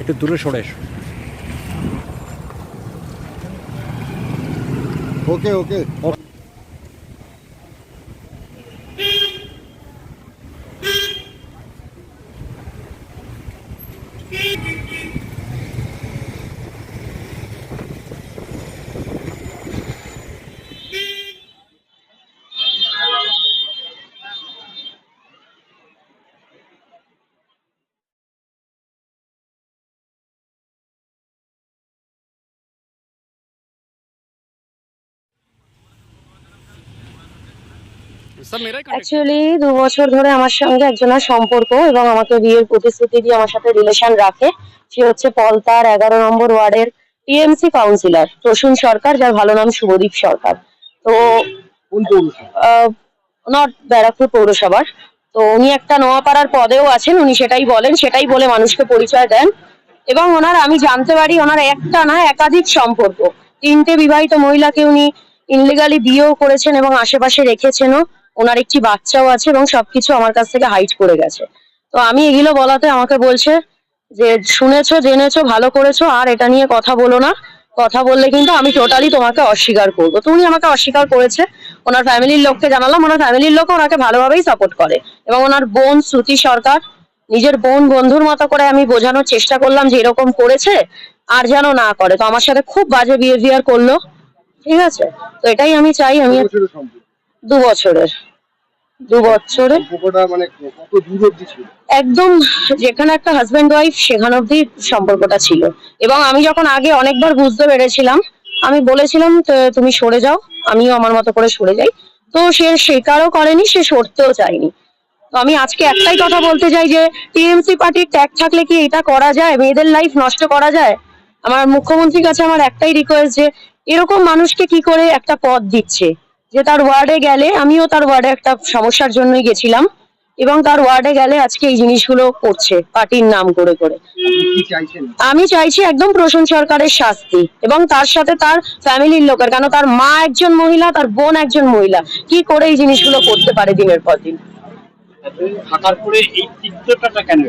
একটু দূরে সরে এসো। ওকে ওকে অ্যাকচুয়ালি দু বছর ধরে আমার সঙ্গে একজনের সম্পর্ক এবং আমাকে বিয়ের প্রতিশ্রুতি দিয়ে আমার সাথে রিলেশন রাখে। সে হচ্ছে পলতার এগারো নম্বর ওয়ার্ডের টিএমসি কাউন্সিলর প্রসূন সরকার যার ভালো নাম শুভদীপ সরকার। তো ব্যারাকপুর পৌরসভার। তো উনি একটা নোয়াপাড়ার পদেও আছেন উনি সেটাই বলেন সেটাই বলে মানুষকে পরিচয় দেন। এবং ওনার আমি জানতে পারি ওনার একটা না একাধিক সম্পর্ক। তিনটে বিবাহিত মহিলাকে উনি ইনলিগালি বিয়েও করেছেন এবং আশেপাশে রেখেছেনও। ওনার একটি বাচ্চাও আছে এবং সবকিছু আমার কাছ থেকে হাইট করে গেছে। তো আমি এগুলো বলাতে আমাকে বলছে যে, শুনেছো, জেনেছো, ভালো করেছ, আর এটা নিয়ে কথা বলো না। কথা বললে কিন্তু আমি টোটালি তোমাকে অস্বীকার করব। তো উনি আমাকে অস্বীকার করেছে, ওনার ফ্যামিলির লোককে জানালাম। ওনার ফ্যামিলির লোক ওনাকে ভালোভাবেই সাপোর্ট করে এবং ওনার বোন শ্রুতি সরকার, নিজের বোন বন্ধুর মতো করে আমি বোঝানোর চেষ্টা করলাম যে এরকম করেছে আর যেন না করে। তো আমার সাথে খুব বাজে বিহেভিয়ার করল। ঠিক আছে? তো এটাই আমি চাই, আমি দু বছরের। দু বছরে। মানে কত দূর অব্দি ছিল? একদম যেখানে একটা হাজব্যান্ড ওয়াইফ সেখান অব্দি সম্পর্কটা ছিল। এবং আমি যখন আগে অনেকবার বুঝতে পেরেছিলাম আমি বলেছিলাম তুমি সরে যাও আমিও আমার মতো করে সরে যাই। তো সে স্বীকারও করেনি সে সরতেও চায়নি। তো আমি আজকে একটাই কথা বলতে চাই যে টিএমসি পার্টির ট্যাগ থাকলে কি এটা করা যায়? মেয়েদের লাইফ নষ্ট করা যায়? আমার মুখ্যমন্ত্রীর কাছে আমার একটাই রিকোয়েস্ট যে এরকম মানুষকে কি করে একটা পদ দিচ্ছে? যে তার ওয়ার্ডে গেলে আমিও তার ওয়ার্ডে একটা সমস্যার জন্যই গেছিলাম এবং তার ওয়ার্ডে গেলে আজকে এই জিনিসগুলো করছে পার্টির নাম করে করে। আমি চাইছি একদম প্রসূন সরকারের শাস্তি এবং তার সাথে তার ফ্যামিলির লোকের কেন তার মা একজন মহিলা তার বোন একজন মহিলা কি করে এই জিনিসগুলো করতে পারে দিনের পর দিন? থাকার পরে এই তিক্ততাটা কেন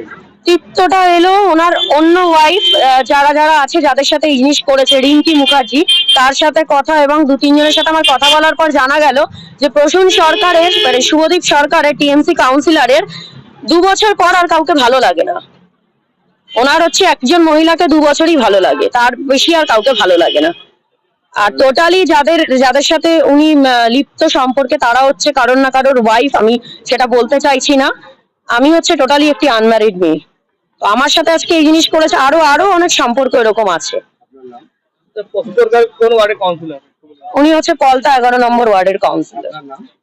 এলো? এলো ওনার অন্য ওয়াইফ যারা যারা আছে, যাদের সাথে এই জিনিস করেছে, রিঙ্কি মুখার্জি, তার সাথে কথা এবং দু, তিনজনের সাথে আমার কথা বলার পর জানা গেল যে প্রসূন সরকারের মানে শুভদীপ সরকারের টিএমসি কাউন্সিলরের দু বছর পর আর কাউকে ভালো লাগে না। ওনার হচ্ছে একজন মহিলাকে দু বছরই ভালো লাগে, তার বেশি আর কাউকে ভালো লাগে না। আর টোটালি যাদের যাদের সাথে উনি লিপ্ত সম্পর্কে, তারা হচ্ছে কারোর না কারোর ওয়াইফ আমি সেটা বলতে চাইছি না। আমি হচ্ছে টোটালি একটি আনম্যারিড মেয়ে। তো আমার সাথে আজকে এই জিনিস করেছে আরও আরও অনেক সম্পর্ক এরকম আছে। উনি হচ্ছে কলতা এগারো নম্বর ওয়ার্ডের কাউন্সিলর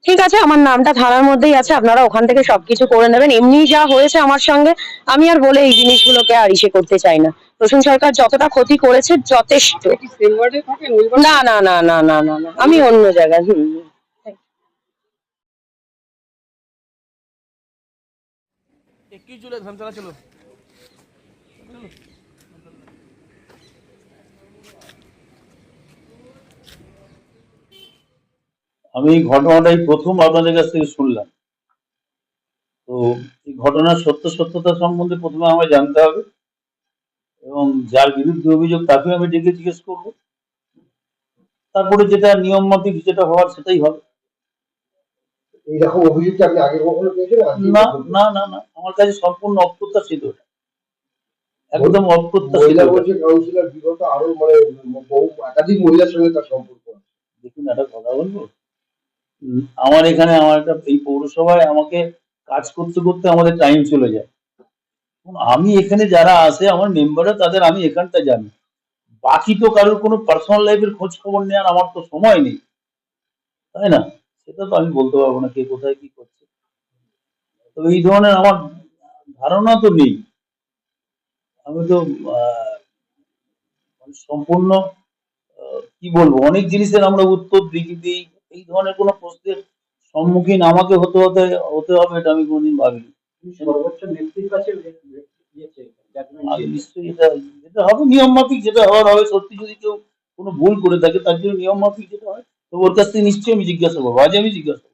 ঠিক আছে আমার নামটা থানার মধ্যেই আছে আপনারা ওখান থেকে সবকিছু করে নেবেন। এমনি যা হয়েছে আমার সঙ্গে আমি আর বলে এই জিনিসগুলোকে আর ইসে করতে চাই না। প্রসূন সরকার যতটা ক্ষতি করেছে যথেষ্ট। না না না না না না আমি অন্য জায়গায় হুম একই জুলাই ধান চালা ছিল। আমি এই ঘটনাটাই প্রথম আপনাদের কাছ থেকে শুনলাম। তো এই ঘটনার সত্য সত্যতা সম্বন্ধে প্রথমে আমায় জানতে হবে এবং যার বিরুদ্ধে অভিযোগ তাকেও আমি ডেকে জিজ্ঞেস করব। তারপরে যেটা নিয়ম মাফিক যেটা হওয়ার সেটাই হবে। এইরকম অভিযোগ আপনি আগে কখনো পেয়েছেন না না না না আমার কাছে সম্পূর্ণ অপ্রত্যাশিত এটা। একদম মহিলা বলছে কাউন্সিলর বিগত আরও মানে বহু একাধিক মহিলার সঙ্গে তার সম্পর্ক দেখুন একটা কথা বলব? আমার এখানে আমার একটা এই পৌরসভায় আমাকে কাজ করতে করতে আমাদের টাইম চলে যায়। আমি এখানে যারা আসে আমার মেম্বাররা তাদের আমি এখানটা জানি। বাকি তো কারোর কোনো পার্সোনাল লাইফের খোঁজ খবর নেওয়ার আমার তো সময় নেই। তাই না? সেটা তো আমি বলতে পারব না কে কোথায় কি করছে। তো এই ধরনের আমার ধারণা তো নেই। আমি তো আহ, মানে সম্পূর্ণ কি বলব অনেক জিনিসের আমরা উত্তর দিকে দিই এই ধরনের কোনো প্রশ্নের সম্মুখীন আমাকে হতে হতে হতে হবে এটা আমি কোনোদিন ভাবিনি। সর্বোচ্চ কাছে নিশ্চয়ই এটা যেটা হবে নিয়ম মাফিক যেটা হওয়ার হবে সত্যি যদি কেউ কোনো ভুল করে থাকে তার জন্য নিয়ম মাফিক যেটা হয় তো ওর কাছ থেকে নিশ্চয়ই আমি জিজ্ঞাসা করব আজ আমি জিজ্ঞাসা করব।